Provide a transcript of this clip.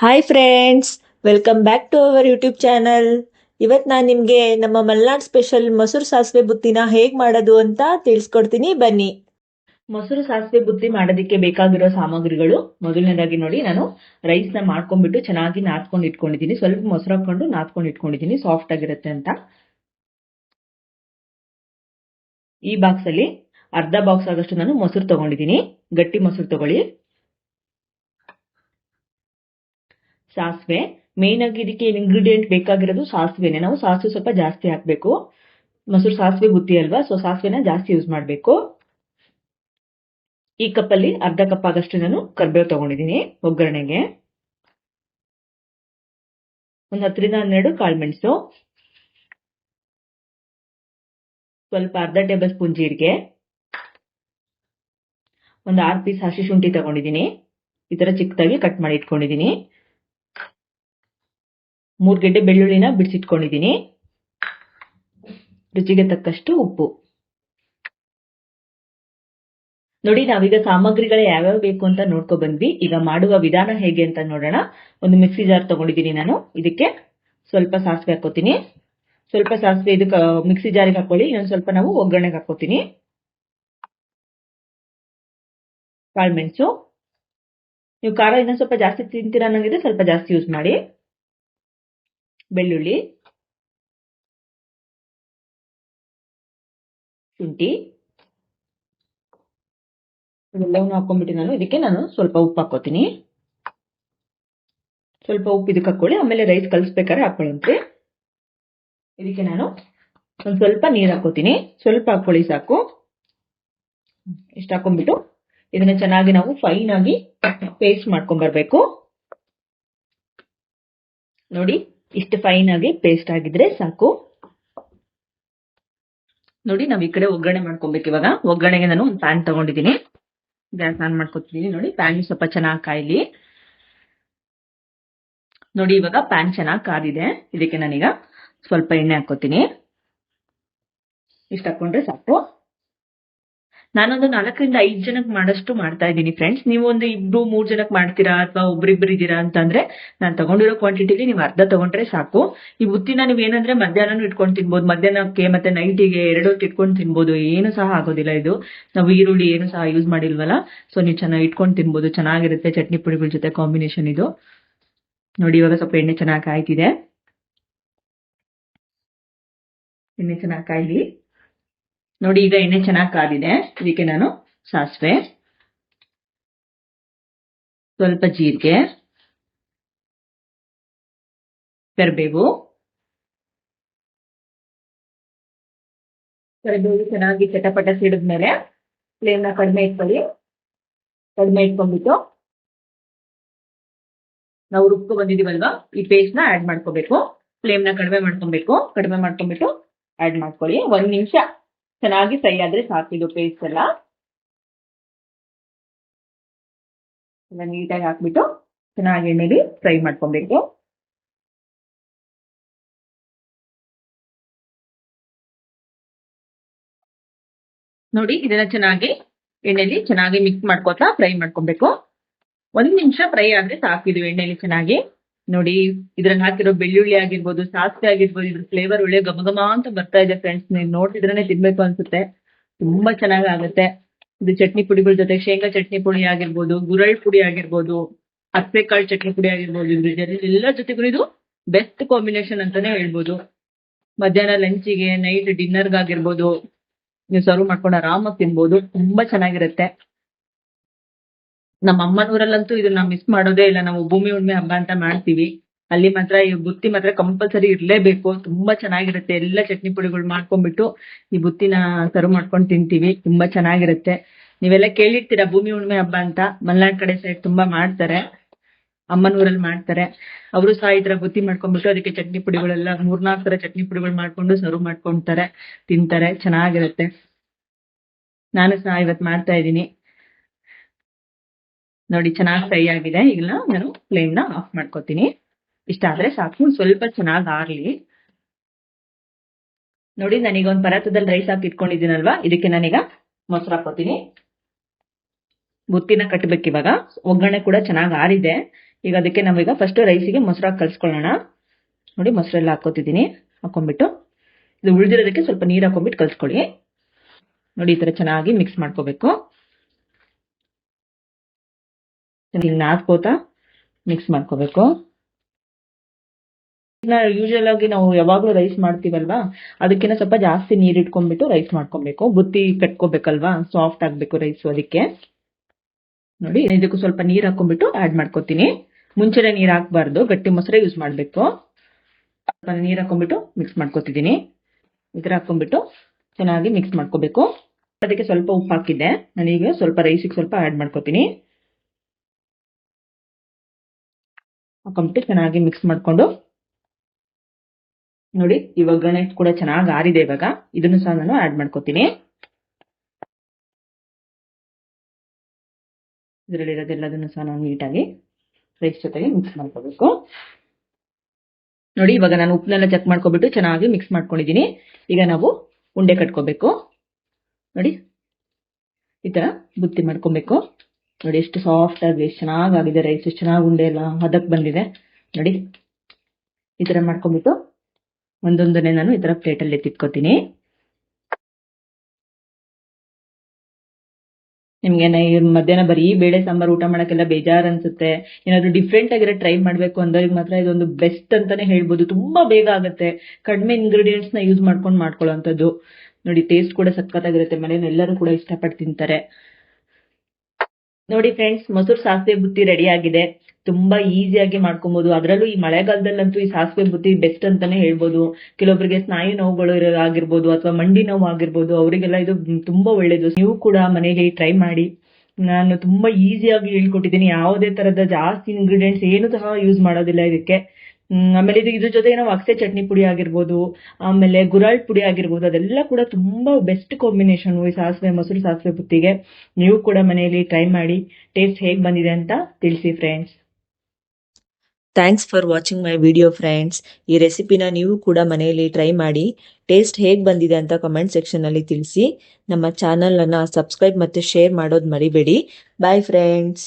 Hi friends welcome back to our YouTube channel ಇವತ್ತು ನಾನು ನಿಮಗೆ ನಮ್ಮ ಮಲ್ನಾಡ್ ಸ್ಪೆಷಲ್ ಮೊಸರು ಸಾಸಿವೆ ಬುತ್ತಿನ ಹೇಗೆ ಮಾಡೋದು ಅಂತ ತಿಳಿಸ್ಕೊಡ್ತೀನಿ. ಬನ್ನಿ. ಮೊಸರು ಸಾಸಿವೆ ಬುತ್ತಿ ಮಾಡೋದಕ್ಕೆ ಬೇಕಾಗಿರೋ ಸಾಮಗ್ರಿಗಳು ಮೊದಲನೇದಾಗಿ ನೋಡಿ, ನಾನು ರೈಸ್ನ ಮಾಡ್ಕೊಂಡ್ಬಿಟ್ಟು ಚೆನ್ನಾಗಿ ನಾದ್ಕೊಂಡು ಇಟ್ಕೊಂಡಿದ್ದೀನಿ. ಸ್ವಲ್ಪ ಮೊಸರು ಹಾಕೊಂಡು ನಾದ್ಕೊಂಡು ಇಟ್ಕೊಂಡಿದ್ದೀನಿ. ಸಾಫ್ಟ್ ಆಗಿರುತ್ತೆ ಅಂತ. ಈ ಬಾಕ್ಸ್ ಅಲ್ಲಿ ಅರ್ಧ ಬಾಕ್ಸ್ ಆದಷ್ಟು ನಾನು ಮೊಸರು ತಗೊಂಡಿದ್ದೀನಿ. ಗಟ್ಟಿ ಮೊಸರು ತಗೊಳ್ಳಿ. ಸಾಸಿವೆ. ಮೇನ್ ಆಗಿ ಇದಕ್ಕೆ ಇಂಗ್ರೀಡಿಯೆಂಟ್ ಬೇಕಾಗಿರೋದು ಸಾಸಿವೆನೆ. ನಾವು ಸಾಸಿವೆ ಸ್ವಲ್ಪ ಜಾಸ್ತಿ ಹಾಕಬೇಕು. ಮೊಸರು ಸಾಸಿವೆ ಬುತ್ತಿ ಅಲ್ವಾ? ಸೊ ಸಾಸಿವೆನ ಜಾಸ್ತಿ ಯೂಸ್ ಮಾಡಬೇಕು. ಈ ಕಪ್ಪಲ್ಲಿ ಅರ್ಧ ಕಪ್ ಆಗಷ್ಟು ನಾನು ಕರ್ಬೇವು ತಗೊಂಡಿದ್ದೀನಿ ಒಗ್ಗರಣೆಗೆ. ಒಂದು ಹತ್ತರಿಂದ ಹನ್ನೆರಡು ಕಾಳುಮೆಣಸು ಸ್ವಲ್ಪ ಅರ್ಧ ಟೇಬಲ್ ಸ್ಪೂನ್ ಜೀರಿಗೆ. ಒಂದು ಆರು ಪೀಸ್ ಹಸಿ ಶುಂಠಿ ತಗೊಂಡಿದ್ದೀನಿ. ಈ ತರ ಚಿಕ್ಕದಾಗಿ ಕಟ್ ಮಾಡಿ ಇಟ್ಕೊಂಡಿದ್ದೀನಿ. ಮೂರು ಗೆಡ್ಡೆ ಬೆಳ್ಳುಳ್ಳಿನ ಬಿಡಿಸಿಟ್ಕೊಂಡಿದ್ದೀನಿ. ರುಚಿಗೆ ತಕ್ಕಷ್ಟು ಉಪ್ಪು. ನೋಡಿ, ನಾವೀಗ ಸಾಮಗ್ರಿಗಳು ಯಾವ್ಯಾವ ಬೇಕು ಅಂತ ನೋಡ್ಕೊ ಬಂದ್ವಿ. ಈಗ ಮಾಡುವ ವಿಧಾನ ಹೇಗೆ ಅಂತ ನೋಡೋಣ. ಒಂದು ಮಿಕ್ಸಿ ಜಾರ್ ತಗೊಂಡಿದ್ದೀನಿ ನಾನು. ಇದಕ್ಕೆ ಸ್ವಲ್ಪ ಸಾಸಿವೆ ಹಾಕೋತೀನಿ ಸ್ವಲ್ಪ ಸಾಸಿವೆ ಇದಕ್ಕೆ ಮಿಕ್ಸಿ ಜಾರಿಗೆ ಹಾಕೊಳ್ಳಿ ಇನ್ನೊಂದು ಸ್ವಲ್ಪ ನಾವು ಒಗ್ಗರಣೆಗೆ ಹಾಕೋತೀನಿ ಕಾಳುಮೆಣಸು ನೀವು ಖಾರ ಇನ್ನೊಂದು ಸ್ವಲ್ಪ ಜಾಸ್ತಿ ತಿಂತೀರ ಅನ್ನೋಂಗಿದ್ರೆ ಸ್ವಲ್ಪ ಜಾಸ್ತಿ ಯೂಸ್ ಮಾಡಿ. ಬೆಳ್ಳುಳ್ಳಿ, ಶುಂಠಿ, ಇವೆಲ್ಲವನ್ನು ಹಾಕೊಂಡ್ಬಿಟ್ಟು ನಾನು. ಇದಕ್ಕೆ ನಾನು ಸ್ವಲ್ಪ ಉಪ್ಪು ಹಾಕೋತೀನಿ ಸ್ವಲ್ಪ ಉಪ್ಪು ಇದಕ್ಕೆ ಹಾಕೊಳ್ಳಿ ಆಮೇಲೆ ರೈಸ್ ಕಲಿಸ್ಬೇಕಾದ್ರೆ ಹಾಕೊಳ್ಳಂತೆ ಇದಕ್ಕೆ ನಾನು ಒಂದು ಸ್ವಲ್ಪ ನೀರು ಹಾಕೋತೀನಿ ಸ್ವಲ್ಪ ಹಾಕೊಳ್ಳಿ ಸಾಕು. ಇಷ್ಟು ಹಾಕೊಂಡ್ಬಿಟ್ಟು ಇದನ್ನ ಚೆನ್ನಾಗಿ ನಾವು ಫೈನ್ ಆಗಿ ಪೇಸ್ಟ್ ಮಾಡ್ಕೊಂಡ್ ಬರ್ಬೇಕು. ನೋಡಿ ಇಷ್ಟು ಫೈನ್ ಆಗಿ ಪೇಸ್ಟ್ ಆಗಿದ್ರೆ ಸಾಕು. ನೋಡಿ, ನಾವು ಈ ಕಡೆ ಒಗ್ಗರಣೆ ಮಾಡ್ಕೊಬೇಕು ಇವಾಗ. ಒಗ್ಗರಣೆಗೆ ನಾನು ಒಂದು ಪ್ಯಾನ್ ತಗೊಂಡಿದ್ದೀನಿ. ಗ್ಯಾಸ್ ಆನ್ ಮಾಡ್ಕೊತಿದ್ದೀನಿ ನೋಡಿ ಪ್ಯಾನ್ ಸ್ವಲ್ಪ ಚೆನ್ನಾಗಿ ಕಾಯ್ಲಿ. ನೋಡಿ, ಇವಾಗ ಪ್ಯಾನ್ ಚೆನ್ನಾಗಿ ಕಾದಿದೆ. ಇದಕ್ಕೆ ನಾನೀಗ ಸ್ವಲ್ಪ ಎಣ್ಣೆ ಹಾಕೋತೀನಿ ಇಷ್ಟು ಹಾಕೊಂಡ್ರೆ ಸಾಕು. ನಾನೊಂದು ನಾಲ್ಕರಿಂದ ಐದು ಜನಕ್ಕೆ ಮಾಡಷ್ಟು ಮಾಡ್ತಾ ಇದ್ದೀನಿ ಫ್ರೆಂಡ್ಸ್ ನೀವು ಒಂದು ಇಬ್ರು, ಮೂರು ಜನಕ್ಕೆ ಮಾಡ್ತೀರಾ ಅಥವಾ ಒಬ್ರಿಬ್ರು ಇದ್ದೀರಾ ಅಂತಂದ್ರೆ ನಾನು ತಗೊಂಡಿರೋ ಕ್ವಾಂಟಿಟಿಲಿ ನೀವು ಅರ್ಧ ತಗೊಂಡ್ರೆ ಸಾಕು. ಈ ಬುತ್ತಿನ ನೀವು ಏನಂದ್ರೆ ಮಧ್ಯಾಹ್ನ ಇಟ್ಕೊಂಡು ತಿನ್ಬೋದು. ಮಧ್ಯಾಹ್ನಕ್ಕೆ ಮತ್ತೆ ನೈಟಿಗೆ ಎರಡು ಇಟ್ಕೊಂಡು ತಿನ್ಬೋದು. ಏನು ಸಹ ಆಗೋದಿಲ್ಲ ಇದು. ನಾವು ಈರುಳ್ಳಿ ಏನು ಸಹ ಯೂಸ್ ಮಾಡಿಲ್ವಲ್ಲ? ಸೊ ನೀವು ಚೆನ್ನಾಗಿ ಇಟ್ಕೊಂಡು ತಿನ್ಬೋದು. ಚೆನ್ನಾಗಿರುತ್ತೆ ಚಟ್ನಿ ಪುಡಿಗಳ ಜೊತೆ ಕಾಂಬಿನೇಷನ್ ಇದು. ನೋಡಿ, ಇವಾಗ ಸ್ವಲ್ಪ ಎಣ್ಣೆ ಚೆನ್ನಾಗಿ ಕಾಯ್ತಿದೆ. ಎಣ್ಣೆ ಚೆನ್ನಾಗಿ ಕಾಯ್ಲಿ. ನೋಡಿ, ಈಗ ಎಣ್ಣೆ ಚೆನ್ನಾಗಿ ಕಾದಿದೆ. ಇದಕ್ಕೆ ನಾನು ಸಾಸಿವೆ. ಸ್ವಲ್ಪ ಜೀರಿಗೆ. ಕರಿಬೇವು. ಕರಿಬೇವು ಚೆನ್ನಾಗಿ ಚಟಪಟ ಸಿಡಿದ್ಮೇಲೆ ಫ್ಲೇಮ್ನ ಕಡಿಮೆ ಇಟ್ಕೊಳ್ಳಿ. ಕಡಿಮೆ ಇಟ್ಕೊಂಡ್ಬಿಟ್ಟು ನಾವು ರುಬ್ಕೊ ಬಂದಿದೀವಲ್ವಾ ಈ ಪೇಸ್ಟ್ನ ಆ್ಯಡ್ ಮಾಡ್ಕೋಬೇಕು. ಫ್ಲೇಮ್ನ ಕಡಿಮೆ ಮಾಡ್ಕೊಬೇಕು. ಕಡಿಮೆ ಮಾಡ್ಕೊಂಡ್ಬಿಟ್ಟು ಆ್ಯಡ್ ಮಾಡ್ಕೊಳ್ಳಿ. ಒಂದು ನಿಮಿಷ ಚೆನ್ನಾಗಿ ಫ್ರೈ ಆದರೆ ಸಾಕಿದು ಪೇಸ್ಟ್ ಎಲ್ಲ. ಎಲ್ಲ ನೀಟಾಗಿ ಹಾಕ್ಬಿಟ್ಟು ಚೆನ್ನಾಗಿ ಎಣ್ಣೆಲಿ ಫ್ರೈ ಮಾಡ್ಕೊಬೇಕು. ನೋಡಿ ಇದನ್ನ ಚೆನ್ನಾಗಿ ಎಣ್ಣೆಲಿ ಚೆನ್ನಾಗಿ ಮಿಕ್ಸ್ ಮಾಡ್ಕೋತಾ ಫ್ರೈ ಮಾಡ್ಕೊಬೇಕು. ಒಂದ್ ನಿಮಿಷ ಫ್ರೈ ಆದ್ರೆ ಸಾಕಿದು ಎಣ್ಣೆಲಿ ಚೆನ್ನಾಗಿ. ನೋಡಿ, ಇದ್ರಲ್ಲಿ ಹಾಕಿರೋ ಬೆಳ್ಳುಳ್ಳಿ ಆಗಿರ್ಬೋದು, ಸಾಸಿವೆ ಆಗಿರ್ಬೋದು, ಇದ್ರ ಫ್ಲೇವರ್ ಒಳ್ಳೆ ಘಮ ಅಂತ ಬರ್ತಾ ಇದೆ ಫ್ರೆಂಡ್ಸ್ ನೀವು ನೋಡ್ತಿದ್ರೇನೆ ತಿನ್ಬೇಕು ಅನ್ಸುತ್ತೆ. ತುಂಬಾ ಚೆನ್ನಾಗಿ ಆಗುತ್ತೆ ಇದು ಚಟ್ನಿ ಪುಡಿಗಳ ಜೊತೆ, ಶೇಂಗಾ ಚಟ್ನಿ ಪುಡಿ ಆಗಿರ್ಬೋದು, ಗುರಳ್ ಪುಡಿ ಆಗಿರ್ಬೋದು ಕಾಳು ಚಟ್ನಿ ಪುಡಿ ಆಗಿರ್ಬೋದು, ಇದ್ರ ಎಲ್ಲ ಜೊತೆಗೂ ಇದು ಬೆಸ್ಟ್ ಕಾಂಬಿನೇಷನ್ ಅಂತಾನೆ ಹೇಳ್ಬೋದು. ಮಧ್ಯಾಹ್ನ ಲಂಚಿಗೆ ನೈಟ್ ಡಿನ್ನರ್ಗಾಗಿರ್ಬೋದು ನೀವು ಸರ್ವ್ ಮಾಡ್ಕೊಂಡು ಆರಾಮಾಗಿ ತಿನ್ಬೋದು. ತುಂಬಾ ಚೆನ್ನಾಗಿರುತ್ತೆ. ನಮ್ಮ ಅಮ್ಮನೂರಲ್ಲಂತೂ ಇದನ್ನ ಮಿಸ್ ಮಾಡೋದೇ ಇಲ್ಲ. ನಾವು ಭೂಮಿ ಉಣ್ಮೆ ಹಬ್ಬ ಅಂತ ಮಾಡ್ತೀವಿ. ಅಲ್ಲಿ ಮಾತ್ರ ಈ ಬುತ್ತಿ ಮಾತ್ರ ಕಂಪಲ್ಸರಿ ಇರ್ಲೇಬೇಕು. ತುಂಬಾ ಚೆನ್ನಾಗಿರುತ್ತೆ. ಎಲ್ಲ ಚಟ್ನಿ ಪುಡಿಗಳು ಮಾಡ್ಕೊಂಡ್ಬಿಟ್ಟು ಈ ಬುತ್ತಿನ ಸರ್ವ್ ಮಾಡ್ಕೊಂಡು ತಿಂತೀವಿ. ತುಂಬಾ ಚೆನ್ನಾಗಿರುತ್ತೆ. ನೀವೆಲ್ಲ ಕೇಳಿರ್ತೀರಾ ಭೂಮಿ ಉಣ್ಮೆ ಹಬ್ಬ ಅಂತ? ಮಲ್ನಾಡ್ ಕಡೆ ಸೈಡ್ ತುಂಬಾ ಮಾಡ್ತಾರೆ. ಅಮ್ಮನೂರಲ್ಲಿ ಮಾಡ್ತಾರೆ. ಅವರು ಸಹ ತರ ಬುತ್ತಿ ಮಾಡ್ಕೊಂಡ್ಬಿಟ್ಟು ಅದಕ್ಕೆ ಚಟ್ನಿ ಪುಡಿಗಳೆಲ್ಲ ಮೂರ್ನಾಲ್ಕು ತರ ಚಟ್ನಿ ಪುಡಿಗಳು ಮಾಡ್ಕೊಂಡು ಸರ್ವ್ ಮಾಡ್ಕೊಂತಾರೆ, ತಿಂತಾರೆ. ಚೆನ್ನಾಗಿರುತ್ತೆ. ನಾನು ಸಹ ಇವತ್ ಮಾಡ್ತಾ ಇದ್ದೀನಿ. ನೋಡಿ, ಚೆನ್ನಾಗಿ ಫ್ರೈ ಆಗಿದೆ. ಈಗ ನಾನು ಫ್ಲೇಮ್ನ ಆಫ್ ಮಾಡ್ಕೋತೀನಿ. ಇಷ್ಟ ಆದ್ರೆ ಸಾಕು, ಸ್ವಲ್ಪ ಚೆನ್ನಾಗಿ ಆರ್ಲಿ. ನೋಡಿ ನಾನೀಗ ಒಂದು ಪರಾತದಲ್ಲಿ ರೈಸ್ ಹಾಕಿ ಇಟ್ಕೊಂಡಿದ್ದೀನಲ್ವಾ? ಇದಕ್ಕೆ ನಾನೀಗ ಮೊಸರು ಹಾಕೋತೀನಿ ಬುತ್ತಿನ ಕಟ್ಟಬೇಕು ಇವಾಗ. ಒಗ್ಗರಣೆ ಕೂಡ ಚೆನ್ನಾಗಿ ಆರಿದೆ. ಈಗ ಅದಕ್ಕೆ ನಾವೀಗ ಫಸ್ಟ್ ರೈಸಿಗೆ ಮೊಸರಾಗಿ ಕಲ್ಸ್ಕೊಳ್ಳೋಣ. ನೋಡಿ, ಮೊಸರೆಲ್ಲ ಹಾಕೋತಿದ್ದೀನಿ ಹಾಕೊಂಡ್ಬಿಟ್ಟು ಇದು ಉಳಿದಿರೋದಕ್ಕೆ ಸ್ವಲ್ಪ ನೀರು ಹಾಕೊಂಡ್ಬಿಟ್ಟು ಕಲ್ಸ್ಕೊಳ್ಳಿ. ನೋಡಿ, ಈ ತರ ಚೆನ್ನಾಗಿ ಮಿಕ್ಸ್ ಮಾಡ್ಕೋಬೇಕು. ನಾದ್ಕೋತಾ ಮಿಕ್ಸ್ ಮಾಡ್ಕೋಬೇಕು. ಯೂಶಲ್ ಆಗಿ ನಾವು ಯಾವಾಗ್ಲೂ ರೈಸ್ ಮಾಡ್ತೀವಲ್ವಾ? ಅದಕ್ಕಿಂತ ಸ್ವಲ್ಪ ಜಾಸ್ತಿ ನೀರು ಇಟ್ಕೊಂಡ್ಬಿಟ್ಟು ರೈಸ್ ಮಾಡ್ಕೊಬೇಕು. ಬುತ್ತಿ ಕಟ್ಕೋಬೇಕಲ್ವಾ? ಸಾಫ್ಟ್ ಆಗ್ಬೇಕು ರೈಸ್ ಅದಕ್ಕೆ. ನೋಡಿ, ಇದಕ್ಕೂ ಸ್ವಲ್ಪ ನೀರ್ ಹಾಕೊಂಡ್ಬಿಟ್ಟು ಆಡ್ ಮಾಡ್ಕೋತೀನಿ. ಮುಂಚೆನೆ ನೀರು ಹಾಕ್ಬಾರ್ದು. ಗಟ್ಟಿ ಮೊಸರೇ ಯೂಸ್ ಮಾಡ್ಬೇಕು. ಸ್ವಲ್ಪ ನೀರ್ ಹಾಕೊಂಡ್ಬಿಟ್ಟು ಮಿಕ್ಸ್ ಮಾಡ್ಕೋತಿದ್ದೀನಿ. ಇದ್ರ ಹಾಕೊಂಡ್ಬಿಟ್ಟು ಚೆನ್ನಾಗಿ ಮಿಕ್ಸ್ ಮಾಡ್ಕೋಬೇಕು. ಅದಕ್ಕೆ ಸ್ವಲ್ಪ ಉಪ್ಪು ಹಾಕಿದ್ದೆ. ನಾನೀಗ ಸ್ವಲ್ಪ ರೈಸಿಗೆ ಸ್ವಲ್ಪ ಆಡ್ ಮಾಡ್ಕೋತೀನಿ. ಹಾಕೊಂಡ್ಬಿಟ್ಟು ಚೆನ್ನಾಗಿ ಮಿಕ್ಸ್ ಮಾಡ್ಕೊಂಡು ನೋಡಿ ಈ ಒಗ್ಗರಣೆ ಕೂಡ ಚೆನ್ನಾಗಿ ಆರಿದೆ ಇವಾಗ. ಇದನ್ನು ಸಹ ನಾನು ಆಡ್ ಮಾಡ್ಕೋತೀನಿ. ಇದರಲ್ಲಿರೋದೆಲ್ಲದನ್ನು ಸಹ ನಾವು ನೀಟಾಗಿ ರೈಸ್ ಜೊತೆಗೆ ಮಿಕ್ಸ್ ಮಾಡ್ಕೋಬೇಕು. ನೋಡಿ, ಇವಾಗ ನಾನು ಉಪ್ಪನ್ನೆಲ್ಲ ಚೆಕ್ ಮಾಡ್ಕೊಬಿಟ್ಟು ಚೆನ್ನಾಗಿ ಮಿಕ್ಸ್ ಮಾಡ್ಕೊಂಡಿದ್ದೀನಿ. ಈಗ ನಾವು ಉಂಡೆ ಕಟ್ಕೋಬೇಕು. ನೋಡಿ, ಈ ತರ ಬುತ್ತಿ ಮಾಡ್ಕೊಬೇಕು. ನೋಡಿ ಎಷ್ಟು ಸಾಫ್ಟ್ ಆಗಿ, ಎಷ್ಟು ಚೆನ್ನಾಗಾಗಿದೆ ರೈಸ್ ಎಷ್ಟು ಚೆನ್ನಾಗಿ ಉಂಡೆ ಎಲ್ಲ ಹದಕ್ ಬಂದಿದೆ. ನೋಡಿ, ಈ ತರ ಮಾಡ್ಕೊಂಡ್ಬಿಟ್ಟು ಒಂದೊಂದನ್ನೇ ನಾನು ಈ ತರ ಪ್ಲೇಟಲ್ಲಿ ಎತ್ತಿಟ್ಕೋತೀನಿ ನಿಮ್ಗೆ ಮಧ್ಯಾಹ್ನ ಬರೀ ಬೇಳೆ ಸಾಂಬಾರ್ ಊಟ ಮಾಡಕ್ಕೆಲ್ಲ ಬೇಜಾರು ಅನ್ಸುತ್ತೆ ಏನಾದ್ರು ಡಿಫ್ರೆಂಟ್ ಆಗಿರೋ ಟ್ರೈ ಮಾಡ್ಬೇಕು ಅಂದವ್ರಿಗೆ ಮಾತ್ರ ಇದೊಂದು ಬೆಸ್ಟ್ ಅಂತಾನೆ ಹೇಳ್ಬೋದು. ತುಂಬಾ ಬೇಗ ಆಗುತ್ತೆ. ಕಡಿಮೆ ಇಂಗ್ರೀಡಿಯೆಂಟ್ಸ್ನ ಯೂಸ್ ಮಾಡ್ಕೊಂಡು ಮಾಡ್ಕೊಳ್ಳೋಂಥದ್ದು. ನೋಡಿ ಟೇಸ್ಟ್ ಕೂಡ ಸಖತ್ತಾಗಿರುತ್ತೆ. ಮನೇಲಿ ಎಲ್ಲರೂ ಕೂಡ ಇಷ್ಟಪಟ್ಟು ತಿಂತಾರೆ. ನೋಡಿ ಫ್ರೆಂಡ್ಸ್ ಮೊಸರು ಸಾಸಿವೆ ಬುತ್ತಿ ರೆಡಿ ಆಗಿದೆ. ತುಂಬಾ ಈಸಿಯಾಗಿ ಮಾಡ್ಕೊಬಹುದು ಅದರಲ್ಲೂ ಈ ಮಳೆಗಾಲದಲ್ಲಂತೂ ಈ ಸಾಸಿವೆ ಬುತ್ತಿ ಬೆಸ್ಟ್ ಅಂತಾನೆ ಹೇಳ್ಬೋದು. ಕೆಲವೊಬ್ಬರಿಗೆ ಸ್ನಾಯು ನೋವುಗಳು ಆಗಿರ್ಬೋದು ಅಥವಾ ಮಂಡಿ ನೋವು ಆಗಿರ್ಬೋದು, ಅವರಿಗೆಲ್ಲ ಇದು ತುಂಬಾ ಒಳ್ಳೇದು. ನೀವು ಕೂಡ ಮನೆಯಲ್ಲಿ ಟ್ರೈ ಮಾಡಿ. ನಾನು ತುಂಬಾ ಈಸಿಯಾಗಿ ಹೇಳ್ಕೊಟ್ಟಿದ್ದೀನಿ. ಯಾವುದೇ ತರದ ಜಾಸ್ತಿ ಇಂಗ್ರೀಡಿಯೆಂಟ್ಸ್ ಏನು ಸಹ ಯೂಸ್ ಮಾಡೋದಿಲ್ಲ ಇದಕ್ಕೆ. ಆಮೇಲೆ ಇದು ಇದ್ರ ಜೊತೆಗೆ ನಾವು ಅಕ್ಸೆ ಚಟ್ನಿ ಪುಡಿ ಆಗಿರ್ಬೋದು, ಆಮೇಲೆ ಗುರಾಳ್ ಪುಡಿ ಆಗಿರ್ಬೋದು, ಅದೆಲ್ಲ ಕೂಡ ತುಂಬಾ ಬೆಸ್ಟ್ ಕಾಂಬಿನೇಷನ್ ಈ ಸಾಸಿವೆ, ಮೊಸರು, ಸಾಸಿವೆ ಬುತ್ತಿಗೆ. ನೀವು ಕೂಡ ಮನೆಯಲ್ಲಿ ಟ್ರೈ ಮಾಡಿ ಟೇಸ್ಟ್ ಹೇಗ್ ಬಂದಿದೆ ಅಂತ ತಿಳಿಸಿ friends thanks for watching my video friends ಈ ರೆಸಿಪಿನ ನೀವು ಕೂಡ ಮನೆಯಲ್ಲಿ ಟ್ರೈ ಮಾಡಿ ಟೇಸ್ಟ್ ಹೇಗ್ ಬಂದಿದೆ ಅಂತ ಕಮೆಂಟ್ ಸೆಕ್ಷನಲ್ಲಿ ತಿಳಿಸಿ. ನಮ್ಮ ಚಾನಲನ್ನು ಸಬ್ಸ್ಕ್ರೈಬ್ ಮತ್ತೆ ಶೇರ್ ಮಾಡೋದು ಮರಿಬೇಡಿ. Bye friends